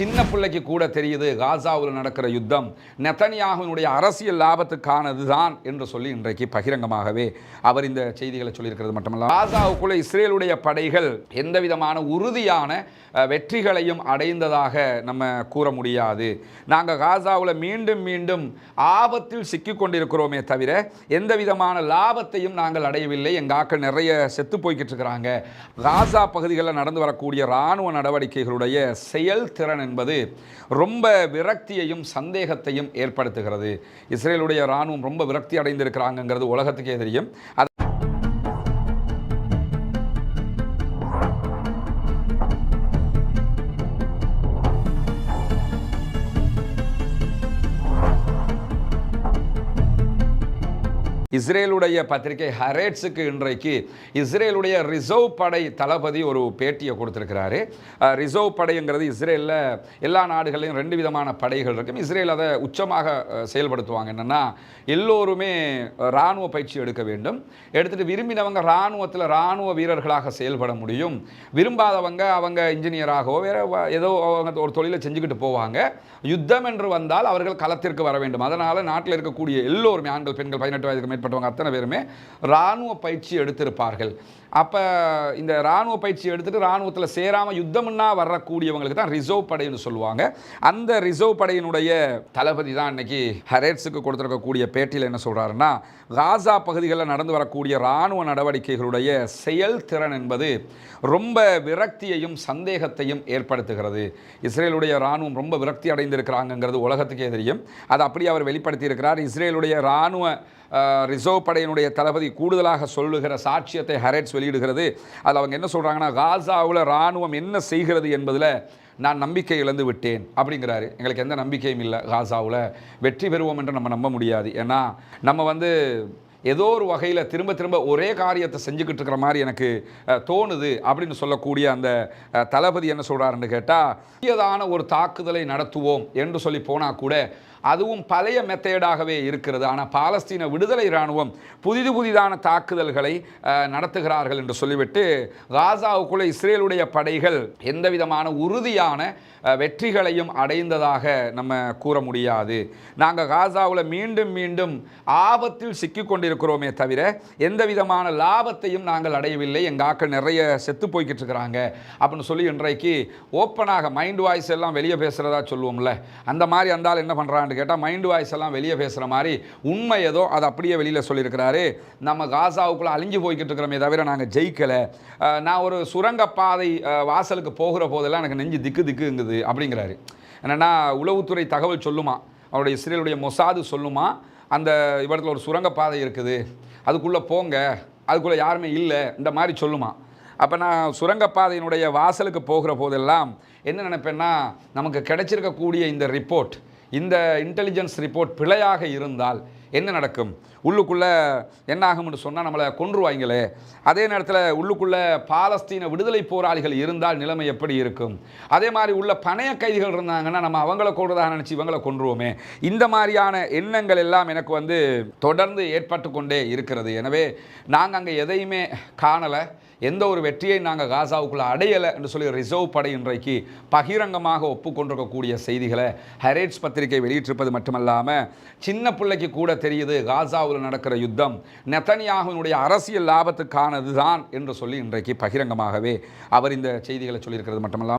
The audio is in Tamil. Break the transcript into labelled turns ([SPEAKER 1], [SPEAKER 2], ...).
[SPEAKER 1] சின்ன பிள்ளைக்கு கூட தெரியுது காசாவில் நடக்கிற யுத்தம். நெத்தனியாகவினுடைய அரசியல் லாபத்துக்கானது தான் என்று சொல்லி இன்றைக்கு பகிரங்கமாகவே அவர் இந்த செய்திகளை சொல்லியிருக்கிறது மட்டுமல்ல. காசாவுக்குள்ளே இஸ்ரேலுடைய படைகள் எந்த விதமான உறுதியான வெற்றிகளையும் அடைந்ததாக நம்ம கூற முடியாது. நாங்கள் காசாவில் மீண்டும் மீண்டும் ஆபத்தில் சிக்கிக் கொண்டிருக்கிறோமே தவிர எந்த விதமான லாபத்தையும் நாங்கள் அடையவில்லை. எங்கள் ஆக்கள் நிறைய செத்து போய்கிட்டு இருக்கிறாங்க. காசா பகுதிகளில் நடந்து வரக்கூடிய இராணுவ நடவடிக்கைகளுடைய செயல்திறன் என்பது ரொம்ப விரக்தியையும் சந்தேகத்தையும் ஏற்படுத்துகிறது. இஸ்ரேலுடைய இராணுவம் ரொம்ப விரக்தி அடைந்திருக்கிறாங்கிறது உலகத்துக்கே தெரியும். அது இஸ்ரேலுடைய பத்திரிகை ஹரேட்ஸுக்கு இன்றைக்கு இஸ்ரேலுடைய ரிசர்வ் படை தளபதி ஒரு பேட்டியை கொடுத்துருக்கிறாரு. ரிசர்வ் படைங்கிறது இஸ்ரேலில் எல்லா நாடுகளையும் ரெண்டு விதமான படைகள் இருக்கும். இஸ்ரேல் அதை உச்சமாக செயல்படுத்துவாங்க. என்னென்னா எல்லோருமே இராணுவ பயிற்சி எடுக்க வேண்டும். எடுத்துகிட்டு விரும்பினவங்க இராணுவத்தில் இராணுவ வீரர்களாக செயல்பட முடியும். விரும்பாதவங்க அவங்க இன்ஜினியராகவோ வேற ஏதோ அவங்க ஒரு தொழிலை செஞ்சுக்கிட்டு போவாங்க. யுத்தம் என்று வந்தால் அவர்கள் களத்திற்கு வர வேண்டும். அதனால் நாட்டில் இருக்கக்கூடிய எல்லோருமே ஆண்கள் பெண்கள் பதினெட்டு வயதுக்கு சம்மந்தப்பட்டவங்க அத்தனை பேருமே இராணுவ பயிற்சி எடுத்திருப்பார்கள். அப்போ இந்த இராணுவ பயிற்சி எடுத்துட்டு இராணுவத்தில் சேராமல் யுத்தம்னா வரக்கூடியவங்களுக்கு தான் ரிசர்வ் படைன்னு சொல்லுவாங்க. அந்த ரிசர்வ் படையினுடைய தளபதி தான் இன்னைக்கு ஹரேட்ஸுக்கு கொடுத்துருக்கக்கூடிய பேட்டியில் என்ன சொல்கிறாருன்னா காசா பகுதிகளில் நடந்து வரக்கூடிய இராணுவ நடவடிக்கைகளுடைய செயல்திறன் என்பது ரொம்ப விரக்தியையும் சந்தேகத்தையும் ஏற்படுத்துகிறது. இஸ்ரேலுடைய இராணுவம் ரொம்ப விரக்தி அடைந்திருக்கிறாங்கிறது உலகத்துக்கே தெரியும். அதை அப்படியே அவர் வெளிப்படுத்தி இருக்கிறார் இஸ்ரேலுடைய இராணுவ ரிசர்வ் படையினுடைய தளபதி கூடுதலாக சொல்லுகிற சாட்சியத்தை ஹரேட்ஸ் வெளியிடுகிறது. அதில் அவங்க என்ன சொல்கிறாங்கன்னா காசாவில் இராணுவம் என்ன செய்கிறது என்பதில் நான் நம்பிக்கை இழந்து விட்டேன். அப்படிங்கிறாரு. எங்களுக்கு எந்த நம்பிக்கையும் இல்லை காசாவில். வெற்றி பெறுவோம் என்று நம்ம நம்ப முடியாது. ஏன்னா நம்ம வந்து ஏதோ ஒரு வகையில் திரும்ப திரும்ப ஒரே காரியத்தை செஞ்சுக்கிட்டு இருக்கிற மாதிரி எனக்கு தோணுது அப்படின்னு சொல்லக்கூடிய அந்த தளபதி என்ன சொல்கிறாருன்னு கேட்டால் புதியதான ஒரு தாக்குதலை நடத்துவோம் என்று சொல்லி போனால் கூட அதுவும் பழைய மெத்தேடாகவே இருக்கிறது. ஆனால் பாலஸ்தீன விடுதலை இராணுவம் புதிது புதிதான தாக்குதல்களை நடத்துகிறார்கள் என்று சொல்லிவிட்டு காசாவுக்குள்ளே இஸ்ரேலுடைய படைகள் எந்த விதமான உறுதியான வெற்றிகளையும் அடைந்ததாக நம்ம கூற முடியாது. நாங்கள் காசாவில் மீண்டும் மீண்டும் ஆபத்தில் சிக்கிக்கொண்டிருக்கிறோமே தவிர எந்த விதமான லாபத்தையும் நாங்கள் அடையவில்லை. எங்கள் ஆக்கள் நிறைய செத்து போய்கிட்டு இருக்கிறாங்க. அப்படின்னு சொல்லி இன்றைக்கு ஓப்பனாக மைண்ட் வாய்ஸ் எல்லாம் வெளியே பேசுகிறதா சொல்லுவோம்ல. அந்த மாதிரி இருந்தால் என்ன அப்படின்னு கேட்டால் மைண்ட் வாய்ஸ் எல்லாம் வெளியே பேசுகிற மாதிரி உண்மை ஏதோ அதை அப்படியே வெளியில் சொல்லியிருக்கிறாரு. நம்ம காசாவுக்குள்ளே அழிஞ்சு போய்கிட்டு இருக்கிறோமே தவிர நாங்கள் ஜெயிக்கலை. நான் ஒரு சுரங்கப்பாதை வாசலுக்கு போகிற போதெல்லாம் எனக்கு நெஞ்சு திக்கு திக்குங்குது அப்படிங்கிறாரு. என்னென்னா உளவுத்துறை தகவல் சொல்லுமா? அவருடைய இஸ்ரேலுடைய மொசாது சொல்லுமா? அந்த இடத்துல ஒரு சுரங்கப்பாதை இருக்குது. அதுக்குள்ளே போங்க. அதுக்குள்ளே யாருமே இல்லை. இந்த மாதிரி சொல்லுமா? அப்போ நான் சுரங்கப்பாதையினுடைய வாசலுக்கு போகிற போதெல்லாம் என்ன நினைப்பேன்னா நமக்கு கிடைச்சிருக்கக்கூடிய இந்த ரிப்போர்ட் இந்த இன்டெலிஜென்ஸ் ரிப்போர்ட் பிழையாக இருந்தால் என்ன நடக்கும்? உள்ளுக்குள்ளே என்ன ஆகும்னு சொன்னால் நம்மளை கொன்றுவாங்களே அதே நேரத்தில் உள்ளுக்குள்ளே பாலஸ்தீன விடுதலை போராளிகள் இருந்தால் நிலைமை எப்படி இருக்கும்? அதே மாதிரி உள்ள பணைய கைதிகள் இருந்தாங்கன்னா நம்ம அவங்கள கொள்றதாக நினச்சி இவங்களை கொன்றுவோமே. இந்த மாதிரியான எண்ணங்கள் எல்லாம் எனக்கு வந்து தொடர்ந்து ஏற்பட்டு கொண்டே இருக்கிறது. எனவே நாங்கள் அங்கே எதையுமே காணலை. எந்த ஒரு வெற்றியை நாங்கள் காசாவுக்குள்ளே அடையலை என்று சொல்லி ரிசர்வ் படை இன்றைக்கு பகிரங்கமாக ஒப்புக்கொண்டிருக்கக்கூடிய செய்திகளை ஹெரேட்ஸ் பத்திரிகை வெளியிட்டிருப்பது மட்டுமல்லாமல் சின்ன பிள்ளைக்கு கூட தெரியுது காசாவில் நடக்கிற யுத்தம். நெத்தனியாகுவினுடைய அரசியல் லாபத்துக்கானது தான் என்று சொல்லி இன்றைக்கு பகிரங்கமாகவே அவர் இந்த செய்திகளை சொல்லியிருக்கிறது மட்டுமல்லாமல்